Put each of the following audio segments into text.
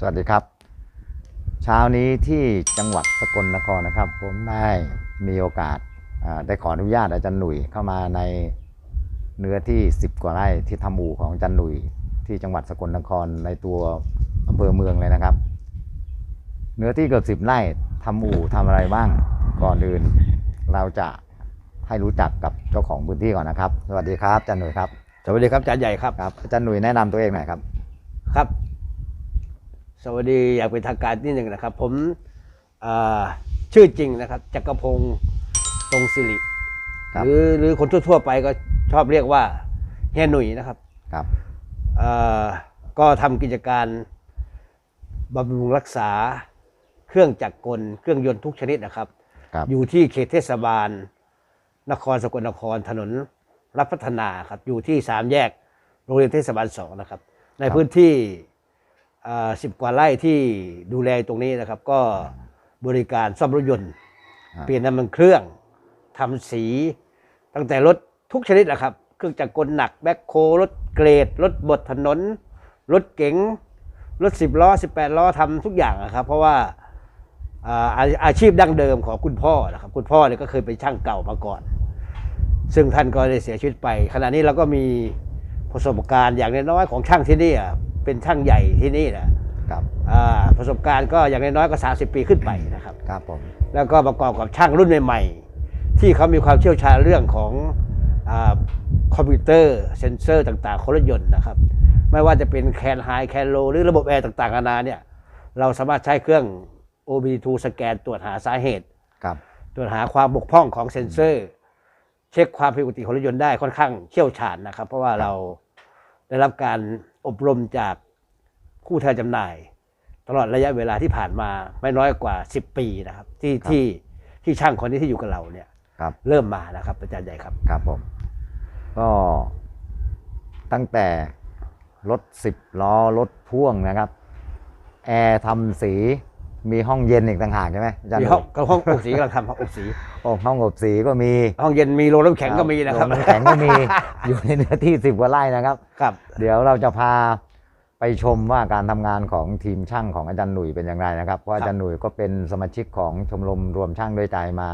สวัสดีครับ เช้านี้ที่จังหวัดสกลนครนะครับ ผมได้มีโอกาสอ่าได้ขออนุญาตอาจารย์หนุ่ยเข้ามาในเนื้อที่ 10 กว่าไร่ที่ทำอู่ของอาจารย์หนุ่ยที่จังหวัดสกลนครในตัวอำเภอเมืองเลยนะครับ เนื้อที่เกือบสิบไร่ทำอู่ทำอะไรบ้างก่อนอื่น เราจะให้รู้จักกับเจ้าของพื้นที่ก่อนนะครับ สวัสดีครับอาจารย์หนุ่ยครับ สวัสดีครับอาจารย์ใหญ่ครับครับอาจารย์หนุ่ยแนะนำตัวเองหน่อยครับ ครับ สวัสดีอยากเป็นทางการนิดหนึ่งนะครับ ผมอ่าชื่อจริงนะครับจักรพงศ์ตรงสิริครับหรือหรือคนทั่ว ๆ ไปก็ชอบเรียกว่าเฮียหนุ่ยนะครับครับอ่าก็ทำกิจการบำรุงรักษาเครื่องจักรกล เครื่องยนต์ทุกชนิดนะครับครับอยู่ที่เขตเทศบาล นครสกลนครถนนรับพัฒนาครับ อยู่ที่สามแยกโรงเรียนเทศบาลสองนะครับ ในพื้นที่ สิบกว่าไร่ที่ดูแลตรงนี้นะครับ ก็บริการซ่อมรถยนต์อ่าเปลี่ยนน้ำมันเครื่องทำสี ตั้งแต่รถทุกชนิดนะครับ เครื่องจักรกลหนัก แบ็คโครถเกรด รถบดถนน รถเก๋ง รถสิบล้อสิบแปดล้อทำทุกอย่างนะครับ เพราะว่าอ่าอาอาชีพดั้งเดิมของคุณพ่อนะครับ คุณพ่อเนี่ยก็เคยเป็นช่างเก่ามาก่อน ซึ่งท่านก็ได้เสียชีวิตไป ขณะนี้เราก็มีประสบการณ์อย่างน้อยๆของช่างที่นี่อะ เป็นช่างใหญ่ที่นี่นะ ครับอ่าประสบการณ์ก็อย่างน้อยๆก็30 ปีขึ้นไปนะครับ ครับผม แล้วก็ประกอบกับช่างรุ่นใหม่ๆ ที่เขามีความเชี่ยวชาญเรื่องของอาคอมพิวเตอร์เซนเซอร์ต่างๆของรถยนต์นะครับ ไม่ว่าจะเป็นแคนไฮแคนโลหรือระบบแอร์ต่างๆนานาเนี่ยเราสามารถใช้เครื่อง OBD2 สแกนตรวจหาสาเหตุ ครับ ตรวจหาความบกพร่องของเซ็นเซอร์ เช็คความผิดปกติของรถยนต์ได้ค่อนข้างเชี่ยวชาญนะครับ เพราะว่าเรา ได้รับการอบรมจากผู้แทนจำหน่าย ตลอดระยะเวลาที่ผ่านมาไม่น้อยกว่า 10 ปีนะครับ ที่ครับที่ที่ช่างคนนี้ที่อยู่กับเราเนี่ยครับ เริ่มมานะครับ อาจารย์ใหญ่ครับ ครับผม ก็ตั้งแต่รถสิบล้อรถพ่วงนะครับ แอร์ทำสี มีห้องเย็นอีกต่างหากใช่ไหมอาจารย์มีห้องก็ห้องอบสีกำลังทำห้องอบสีโอ้ห้องอบสีก็มีห้องเย็นมีโรงน้ำแข็งก็มีนะครับโงน้ำแข็งก็มีอยู่ในเนื้อที่สิบกว่าไร่นะครับครับ เดี๋ยวเราจะพาไปชมว่าการทำงานของทีมช่างของอาจารย์หนุ่ยเป็นอย่างไรนะครับเพราะอาจารย์หนุ่ยก็เป็นสมาชิกของชมรมรวมช่างด้วยใจมา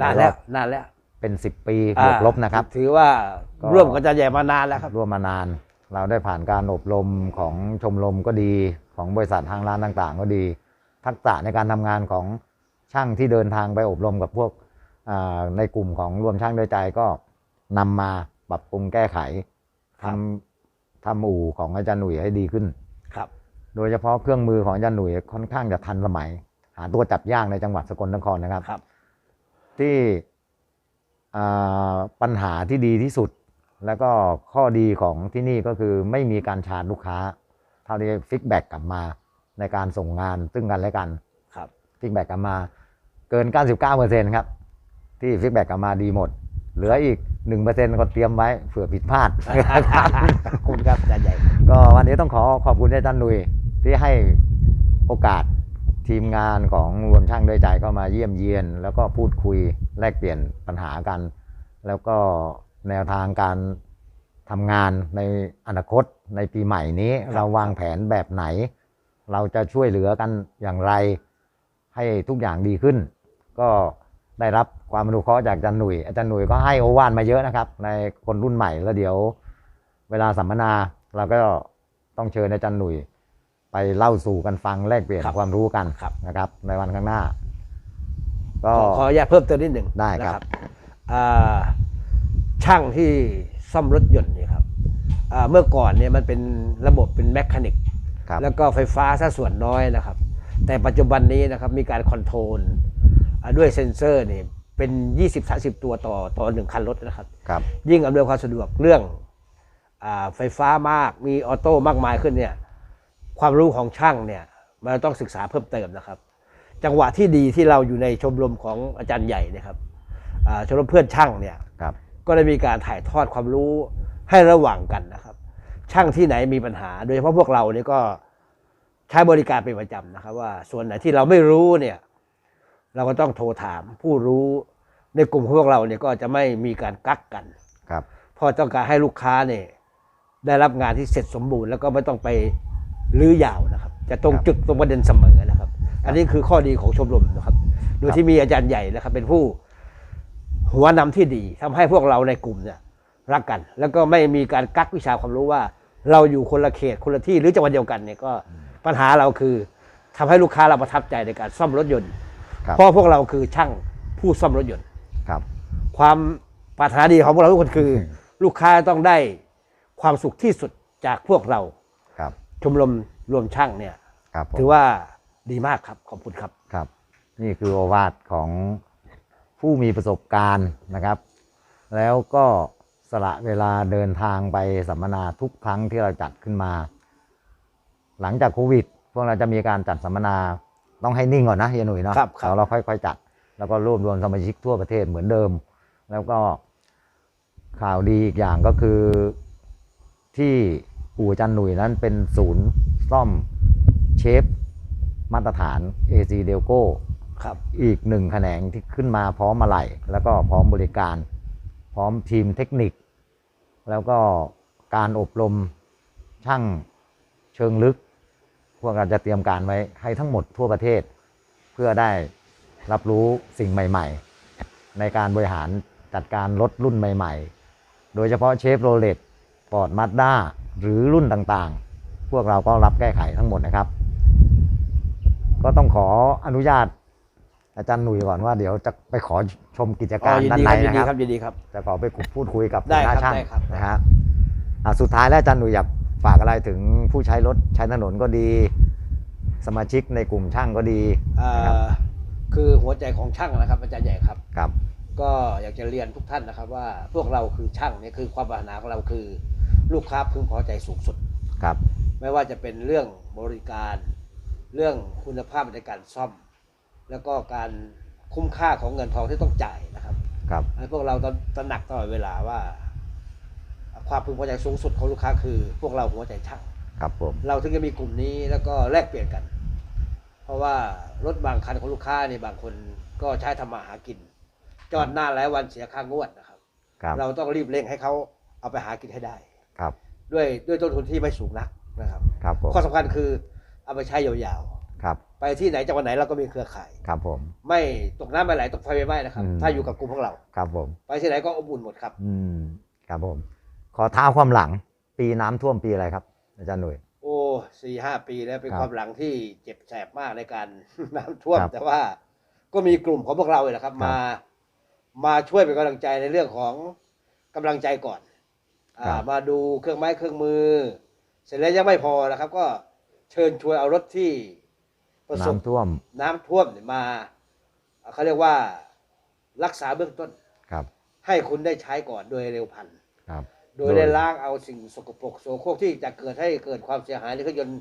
นานแล้วนานแล้วเป็นสิบปีบอ่าวกลบนะครับ ถือว่าก็ร่วมกับอาจารย์ใหญ่มานานแล้วครับร่วมมานาน เราได้ผ่านการอบรมของชมรมก็ดีของบริษัททางร้านต่าง ๆ ก็ดี ทักษะในการทำงานของช่างที่เดินทางไปอบรมกับพวกอ่าในกลุ่มของรวมช่างด้วยใจก็นำมาปรับปรุงแก้ไขครัทำบทำอู่ของอาจารย์หนุ่ยให้ดีขึ้นครับ โดยเฉพาะเครื่องมือของอาจารย์หนุ่ยค่อนข้างจะทันสมัย หาตัวจับยากในจังหวัดสกลนครนะครับครับที่อ่าปัญหาที่ดีที่สุด แล้วก็ข้อดีของที่นี่ก็คือไม่มีการชาร์จลูกค้า เท่าที่ฟิกแบ็กกลับมา ในการส่งงานซึ่งกันและกันครับฟิกแบ็กกลับมาเกิน 99%ครับ ที่ฟิกแบ็กกลับมาดีหมด เหลืออีก 1%ก็เตรียมไว้เผื่อผิดพลาดขอบคุณครับอาจารย์ใหญ่ ก็วันนี้ต้องขอขอบคุณอาจารย์หนุยที่ให้โอกาสทีมงานของรวมช่างด้วยใจก็มาเยี่ยมเยียน แล้วก็พูดคุยแลกเปลี่ยนปัญหากัน แล้วก็แนวทางการทำงานในอนาคตในปีใหม่นี้ครับเราวางแผนแบบไหน เราจะช่วยเหลือกันอย่างไร ให้ทุกอย่างดีขึ้น ก็ได้รับความอนุเคราะห์จากอาจารย์หนุ่ยอาจารย์หนุ่ยก็ให้โอวานมาเยอะนะครับ ในคนรุ่นใหม่แล้วเดี๋ยว เวลาสัมมนาเราก็ต้องเชิญอาจารย์หนุ่ยไปเล่าสู่กันฟังแลกเปลี่ยนครับความรู้กันครับนะครับ ในวันข้างหน้า ก็ขอขออนุญาตเพิ่มเติมนิดหนึ่งได้ครับนะอ่าช่างที่ซ่อมรถยนต์เนี่ยครับอ่าเมื่อก่อนเนี่ยมันเป็นระบบเป็นแมคานิก ครับ แล้วก็ไฟฟ้าซะส่วนน้อยนะครับ แต่ปัจจุบันนี้นะครับมีการคอนโทรลอ่าด้วยเซ็นเซอร์นี่เป็น 20-30 ตัวต่อต่อหนึ่งคันรถนะครับ ครับ ยิ่งอำนวยความสะดวกเรื่องอาไฟฟ้ามากมีออโต้มากมายขึ้นเนี่ยความรู้ของช่างเนี่ยมันต้องศึกษาเพิ่มเติมนะครับ จังหวะที่ดีที่เราอยู่ในชมรมของอาจารย์ใหญ่เนะครับอ่าชมรมเพื่อนช่างเนี่ยครับก็ได้มีการถ่ายทอดความรู้ให้ระหว่างกันนะครับ ช่างที่ไหนมีปัญหา โดยเฉพาะพวกเราเนี่ยก็ใช้บริการเป็นประจำนะครับ ว่าส่วนไหนที่เราไม่รู้เนี่ย เราก็ต้องโทรถามผู้รู้ในกลุ่มของพวกเราเนี่ยก็จะไม่มีการกักกันครับเพราะต้องการให้ลูกค้าเนี่ยได้รับงานที่เสร็จสมบูรณ์แล้วก็ไม่ต้องไปลื้อยาวนะครับ จะตรงครับจุดตรงประเด็นเสมอนะครับ อันนี้คือข้อดีของชมรมนะครับ โดยที่มีอาจารย์ใหญ่นะครับ เป็นผู้หัวนำที่ดีทำให้พวกเราในกลุ่มเนี่ยรักกัน แล้วก็ไม่มีการกักวิชาความรู้ว่า เราอยู่คนละเขตคนละที่หรือจังหวัดเดียวกันเนี่ยก็ปัญหาเราคือทำให้ลูกค้าเราประทับใจในการซ่อมรถยนต์ครับเพราะพวกเราคือช่างผู้ซ่อมรถยนต์ครับ ความปรารถนาดีของพวกเราทุกคนคือ ลูกค้าต้องได้ความสุขที่สุดจากพวกเราครับชมรมรวมช่างเนี่ยครับผมถือว่าดีมากครับขอบคุณครับครับ นี่คือโอวาทของผู้มีประสบการณ์นะครับ แล้วก็ สละเวลาเดินทางไปสัมมนาทุกครั้งที่เราจัดขึ้นมา หลังจากโควิด พวกเราจะมีการจัดสัมมนาต้องให้นิ่งก่อนนะเฮียหนุ่ยเนาะครับครับแล้วเราค่อยๆจัด แล้วก็รวบรวมสมาชิกทั่วประเทศเหมือนเดิม แล้วก็ข่าวดีอีกอย่างก็คือที่อู่จันหนุ่ยนั้นเป็นศูนย์ซ่อมเชฟมาตรฐาน AC d e l c o ครับอีกหนึ่งแขนงที่ขึ้นมาพร้อมมาไหลแล้วก็พร้อมบริการ พร้อมทีมเทคนิค แล้วก็การอบรมช่างเชิงลึก พวกเราจะเตรียมการไว้ให้ทั้งหมดทั่วประเทศ เพื่อได้รับรู้สิ่งใหม่ ๆ ในการบริหารจัดการรถรุ่นใหม่ ๆ โดยเฉพาะเชฟโรเลตฟอร์ดมาด้าหรือรุ่นต่างๆ พวกเราก็รับแก้ไขทั้งหมดนะครับ ก็ต้องขออนุญาต อาจารย์หนุ่ยก่อนว่าเดี๋ยวจะไปขอชมกิจอ๋การอยินด้านดีในครับยินนะดีคครัรับบยินดีครับจะขอไปพูดคุยกับได้หัวหครับน้าช่างได้ครับนะฮะอะสุดท้ายแล้วอาจารย์หนุ่ยอยากฝากอะไรถึงผู้ใช้รถใช้ถนนก็ดี สมาชิกในกลุ่มช่างก็ดีเอ่อคือหัวใจของช่างนะครับ อาจารย์ใหญ่ครับครับ ก็อยากจะเรียนทุกท่านนะครับ ว่าพวกเราคือช่างเนี่ยคือความปรารถนาของเราคือ ลูกค้าพึงพอใจสูงสุดครับ ไม่ว่าจะเป็นเรื่องบริการ เรื่องคุณภาพในการซ่อม แล้วก็การคุ้มค่าของเงินทองที่ต้องจ่ายนะครับครับให้พวกเราต้องตระหนักตลอดเวลาว่า ความพึงพอใจสูงสุดของลูกค้าคือ พวกเราหัวใจช่างครับผมเราถึงจะมีกลุ่มนี้แล้วก็แลกเปลี่ยนกัน เพราะว่ารถบางคันของลูกค้านี่บางคนก็ใช้ทำมาหากิน จอดหน้าหลายวันเสียค่างวดนะครับ ครับเราต้องรีบเร่งให้เขาเอาไปหากินให้ได้ ครับ ด้วยด้วยต้นทุนที่ไม่สูงนักนะครับ ครับผมข้อสำคัญคือเอาไปใช้ยาวครับๆ ไปที่ไหนจังหวัดไหนเราก็มีเครือข่าย ครับผม ไม่ตกน้ำไม่ไหลตกไฟไม่ไหม้นะครับ อืม ถ้าอยู่กับกลุ่มของเรา ครับผม ไปที่ไหนก็อบอุ่นหมดครับ อืม ครับผม ขอเท้าความหลัง ปีน้ำท่วมปีอะไรครับ อาจารย์หนุ่ย โอ้สี่ห้าปีแล้วเป็นครับความหลังที่เจ็บแสบมากในการ น้ำท่วม ครับแต่ว่าก็มีกลุ่มของพวกเราเลยนะครับ ครับมา มาช่วยเป็นกำลังใจในเรื่องของกำลังใจก่อนอาครับ มาดูเครื่องไม้เครื่องมือ เสร็จแล้วยังไม่พอนะครับ ก็เชิญชวนเอารถที่ ประสบน้ำท่วม น้ำท่วมเนี่ยมาเขาเรียกว่ารักษาเบื้องต้นครับ ให้คุณได้ใช้ก่อนโดยเร็วพลันครับ โดยได้ล้างเอาสิ่งสกปรกโสโครกที่จะเกิดให้เกิดความเสียหายในเครื่องยนต์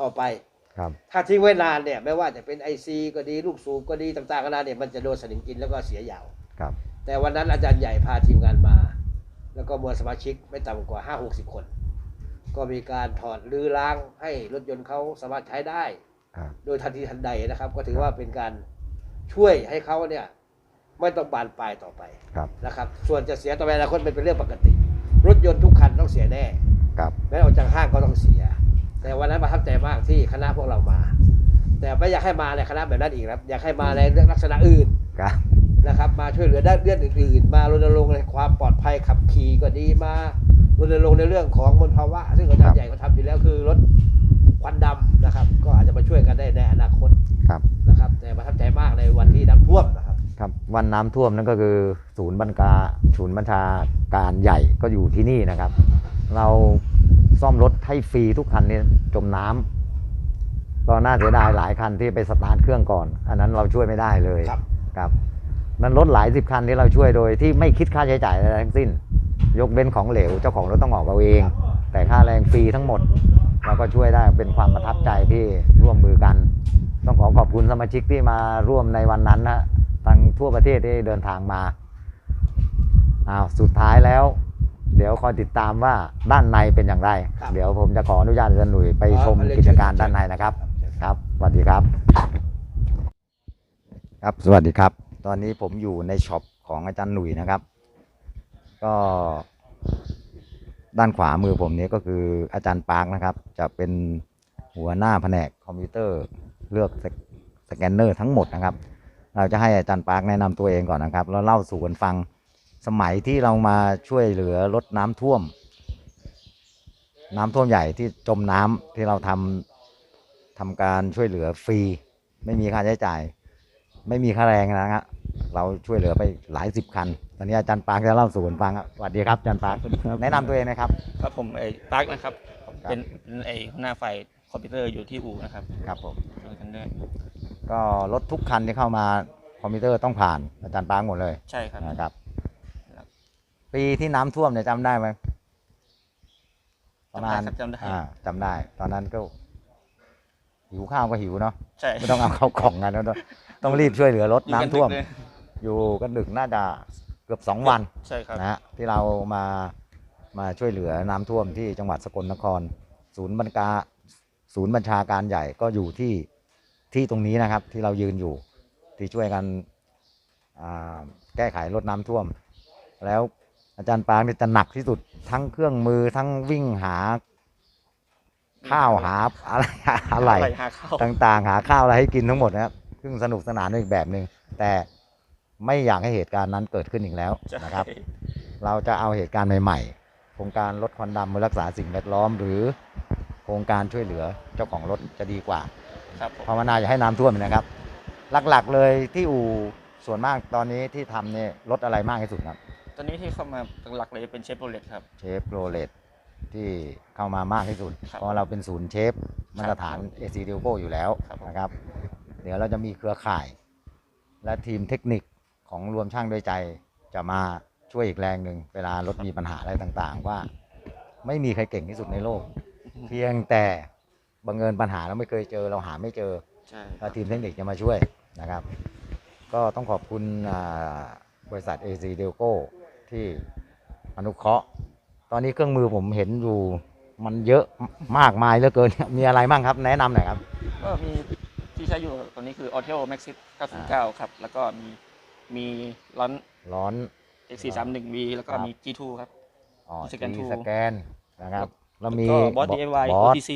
ต่อไปครับ ถ้าทิ้งไว้นานเนี่ยไม่ว่าจะเป็นไอซีก็ดีลูกสูบก็ดีต่างๆกันานาเนี่ยมันจะโดนสนิมกินแล้วก็เสียยาว ครับ แต่วันนั้นอาจารย์ใหญ่พาทีมงานมา แล้วก็มวลสมาชิกไม่ต่ำกว่า5 6 0คน ก็มีการถอดรื้อล้างให้รถยนต์เขาสามารถใช้ได้ครับ โดยทันทีทันใดนะครับ ก็ถือว่าเป็นการช่วยให้เขาเนี่ยไม่ต้องบานปลายต่อไปครับนะครับ ส่วนจะเสียต่อไปในอนาคตมันเป็นเรื่องปกติ รถยนต์ทุกคันต้องเสียแน่ครับแม้ออกจากห้างก็ต้องเสีย แต่วันนั้นประทับใจมากที่คณะพวกเรามา แต่ไม่อยากให้มาในคณะแบบนั้นอีกนะครับ อยากให้มาในเรื่องลักษณะอื่นครับนะครับ มาช่วยเหลือด้านเรื่องอื่นๆ มารณรงค์ในความปลอดภัยขับขี่ก็ดีมารณรงค์ในเรื่องของมลภาวะ ซึ่งอาจารย์ใหญ่ก็ทำอยู่แล้วคือลด ควันดำนะครับ ก็อาจจะมาช่วยกันได้ในอนาคตครับนะครับ แต่ประทับใจมากในวันที่น้ำท่วมนะครับครับวันน้ำท่วมนั่นก็คือศูนย์บรรกาศูนย์บัญชาการใหญ่ก็อยู่ที่นี่นะครับ เราซ่อมรถให้ฟรีทุกคันนี่จมน้ำก็น่าเสียดายหลายคันที่ไปสตาร์ทเครื่องก่อน อันนั้นเราช่วยไม่ได้เลยครับ ครับนั้นรถหลายสิบคันที่เราช่วยโดยที่ไม่คิดค่าใช้จ่ายอะไรทั้งสิ้น ยกเว้นของเหลวเจ้าของรถต้องออกเอาเอง แต่ค่าแรงฟรีทั้งหมด เราก็ช่วยได้เป็นความประทับใจที่ร่วมมือกัน ต้องขอขอบคุณสมาชิกที่มาร่วมในวันนั้นนะทางทั่วประเทศที่เดินทางมาอ้าวสุดท้ายแล้ว เดี๋ยวคอยติดตามว่าด้านในเป็นอย่างไร ครับ เดี๋ยวผมจะขออนุญาตอาจารย์หนุ่ยไปชมอ๋อเรียนกิจการเชิญด้านในนะครับเชิญครับสวัสดีครับ ครับ สวัสดีครับ ตอนนี้ผมอยู่ในช็อปของอาจารย์หนุ่ยนะครับ ก็ ด้านขวามือผมนี้ก็คืออาจารย์ปาร์คนะครับ จะเป็นหัวหน้าแผนกคอมพิวเตอร์เลือกสแกนเนอร์ทั้งหมดนะครับ เราจะให้อาจารย์ปาร์คแนะนำตัวเองก่อนนะครับ แล้วเล่าสู่กันฟังสมัยที่เรามาช่วยเหลือลดน้ำท่วม น้ำท่วมใหญ่ที่จมน้ำที่เราทำทำการช่วยเหลือฟรี ไม่มีค่าใช้จ่าย ไม่มีค่าแรงนะฮะเราช่วยเหลือไปหลายสิบคัน ตอนนี้อาจารย์ปาร์คจะเล่าสู่กันฟังครับสวัสดีครับอาจารย์ปาร์คแนะนำตัวเองนะครับ ครับผมไอ้ปาร์คนะครับ ครับ เป็นเป็นไอ้หัวหน้าฝ่ายคอมพิวเตอร์อยู่ที่อู่นะครับครับผม ช่วยกันด้วยก็รถทุกคันที่เข้ามาคอมพิวเตอร์ต้องผ่านอาจารย์ปาร์คหมดเลยใช่ครับ นะครับ ครับ ปีที่น้ำท่วมเนี่ยจำได้ไหมประมาณจำได้ครับจำได้อ่าจำได้ ตอนนั้นก็ หิวข้าวก็หิวเนาะใช่ไม่ต้องเอาเข้าวของกันแล้วต้องรีบช่วยเหลือรถอยู่น้ำกันท่วมดึกเลยอยู่กันดึกน่าจะ เกือบสองวันใช่ครับนะฮะที่เรามามาช่วยเหลือน้ำท่วมที่จังหวัดสกลนคร ศูนย์บรรกาศูนย์บัญชาการใหญ่ก็อยู่ที่ที่ตรงนี้นะครับ ที่เรายืนอยู่ที่ช่วยกันอ่าแก้ไขรถน้ำท่วม แล้วอาจารย์ปางนี่จะหนักที่สุดทั้งเครื่องมือทั้งวิ่งหาข้าวหาอะไรอะไร หาข้าว ต่างๆ หาข้าวอะไรให้กินทั้งหมดนะครับซึ่งสนุกสนานในอีกแบบหนึ่งแต่ ไม่อยากให้เหตุการณ์นั้นเกิดขึ้นอีกแล้วใช่นะครับ เราจะเอาเหตุการณ์ใหม่ๆ โครงการลดควันดำมือรักษาสิ่งแวดล้อม หรือโครงการช่วยเหลือเจ้าของรถจะดีกว่าครับผมภาวนาอย่าให้น้ำท่วมนะครับ หลักๆเลยที่อู่ส่วนมากตอนนี้ที่ทำเนี่ยรถอะไรมากที่สุดครับ ตอนนี้ที่เข้ามาหลักๆเลยเป็นเชฟโรเลตครับ เชฟโรเลตที่เข้ามามากที่สุดครับเพราะเราเป็นศูนย์เชฟมาตรฐานครับ AC d i o g o อยู่แล้วครับผมนะครับ เดี๋ยวเราจะมีเครือข่าย และทีมเทคนิค ของรวมช่างด้วยใจจะมาช่วยอีกแรงหนึ่งเวลารถมีปัญหาอะไรต่างๆ ว่า ไม่มีใครเก่งที่สุดในโลก เพียงแต่บังเอิญปัญหาเราไม่เคยเจอเราหาไม่เจอใช่แล้วทีมเทคนิคจะมาช่วยนะครับ ก็ต้องขอบคุณอ่าบริษัท AC d e l c o ที่อนุเคราะห์ ตอนนี้เครื่องมือผมเห็นอยู่มันเยอะมากมายเหลือเกิน มีอะไรบ้างครับ แนะนำหน่อยครับ ก็มีที่ใช้อยู่ตอนนี้คือ Audio Maxis 909ครับ แล้วก็มี มีร้อนร้อน X431V แล้วก็ครับมี G2 ครับ อ๋อ สแกนทีทู สแกนนะครับแล้วแล้วมีก็บอส DIY บอส OTC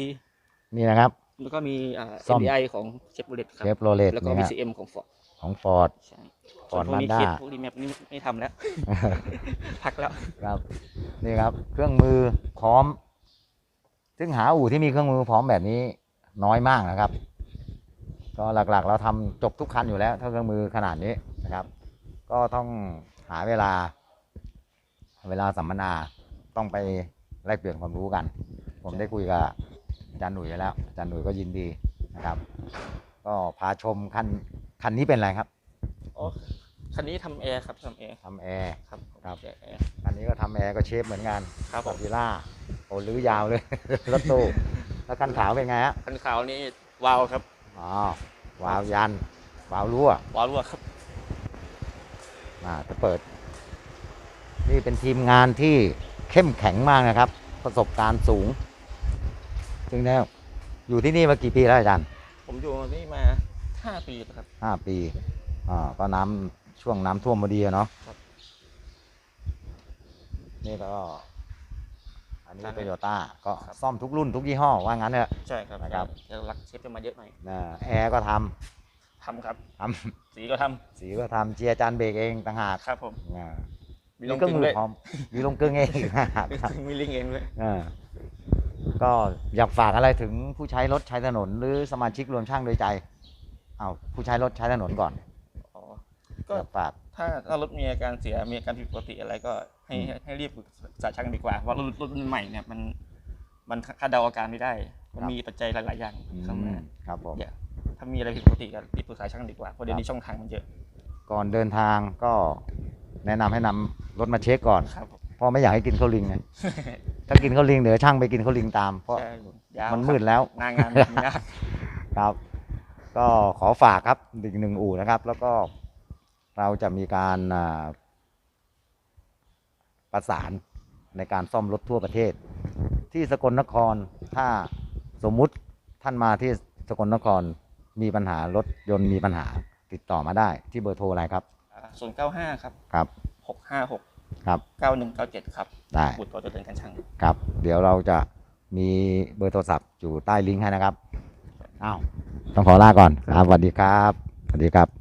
นี่นะครับ แล้วก็มีอ่า ซ่อม ABI ของเชฟโรเลตครับ เชฟโรเลตแล้วก็นี่ฮะ VCM ของ Ford ของฟอร์ด ใช่ก่อนส่วนพวกนี้ Mazda คิดพวกนี้แมปนี่ไม่ทำแล้ว พักแล้ว ครับ นี่ครับ เครื่องมือพร้อม ซึ่งหาอู่ที่มีเครื่องมือพร้อมแบบนี้น้อยมากนะครับ ก็หลักๆ เราทำจบทุกคันอยู่แล้ว ถ้าเครื่องมือขนาดนี้นะครับ ก็ต้องหาเวลา เวลาสัมมนาต้องไปแลกเปลี่ยนความรู้กัน ผมได้คุยกับอาจารย์หนุ่ยไปแล้วอาจารย์หนุ่ยก็ยินดีนะครับ ก็พาชมคันคันนี้เป็นอะไรครับอ๋อคันนี้ทำแอร์ครับทำแอร์ทำแอร์ครับครับแอร์คันนี้ก็ทำแอร์ก็เชฟเหมือนกันครับผมวิล่าโอ้ลื้อยาวเลยรถตู้แล้วคันขาวเป็นไงฮะคันขาวนี่วาวครับอ๋อวาล์วยันวาล์วรั่ววาวรั่วครับอ่า จะเปิด นี่เป็นทีมงานที่เข้มแข็งมากนะครับ ประสบการณ์สูงซึ่งแล้วอยู่ที่นี่มากี่ปีแล้วอาจารย์ ผมอยู่นี่มา5ปีแล้วครับห้าปีอ่าก็น้ำช่วงน้ำท่วมพอดีอะเนาะครับนี่ก็ อันนี้ครับโตโยต้าก็ครับซ่อมทุกรุ่นทุกยี่ห้อว่างั้นเถอะ ใช่ครับนะครับจะรักเชฟจะมาเยอะหน่อย นะแอร์ก็ทำ ทำครับทำสีก็ทสีก็ทำเจียร์จานเบรกเองต่างหากำครับผมอ่ามีมีลงเครื่องกึ่งมืด้อวยพร้อมมีลงกึ่งเองครับมีลิงก์เองด้วยอ่าก็อยากฝากอะไรถึงผู้ใช้รถใช้ถนน หรือสมาชิกรวมช่างโดยใจเอาผู้ใช้รถใช้ถนนก่อนอ๋อก็อยากฝาก ถ้าถ้ารถมีอาการเสียมีอาการผิดปกติอะไรก็ให้อืม ให้ให้รีบปรึกษาช่างดีกว่าเพราะรถรถรุ่นใหม่เนี่ยมันมันคาดเดาอาการไม่ได้ มันมีปัจจัยหลาย ๆ อย่างเข้ามาครับผม อย่า ถ้ามีอะไรผิดปกติก็รีบปรึกษาช่างดีกว่าเพราะเดี๋ยวนี้ช่องทางมันเยอะก่อนเดินทางก็แนะนำให้นำรถมาเช็คก่อน ครับผม เพราะไม่อยากให้กินข้าวลิงไงถ้ากินข้าวลิงเดี๋ยวช่างไปกินข้าวลิงตาม เพราะใช่ยาวมันมืดแล้ว หนางานทำยาก ครับ ก็ขอฝากครับอีกหนึ่งอู่นะครับ แล้วก็เราจะมีการอ่าประสานในการซ่อมรถทั่วประเทศ ที่สกลนครถ้าสมมุติท่านมาที่สกลนคร มีปัญหารถยนต์มีปัญหาติดต่อมาได้ที่เบอร์โทรอะไรครับศูนย์เก้าห้าครับครับหกห้าหกครับเก้าหนึ่งเก้าเจ็ดครับได้บุตรตัวเดินกันช่างครับ เดี๋ยวเราจะมีเบอร์โทรศัพท์อยู่ใต้ลิงก์ให้นะครับอ้าวต้องขอลาก่อนครับสวัสดีครับสวัสดีครับ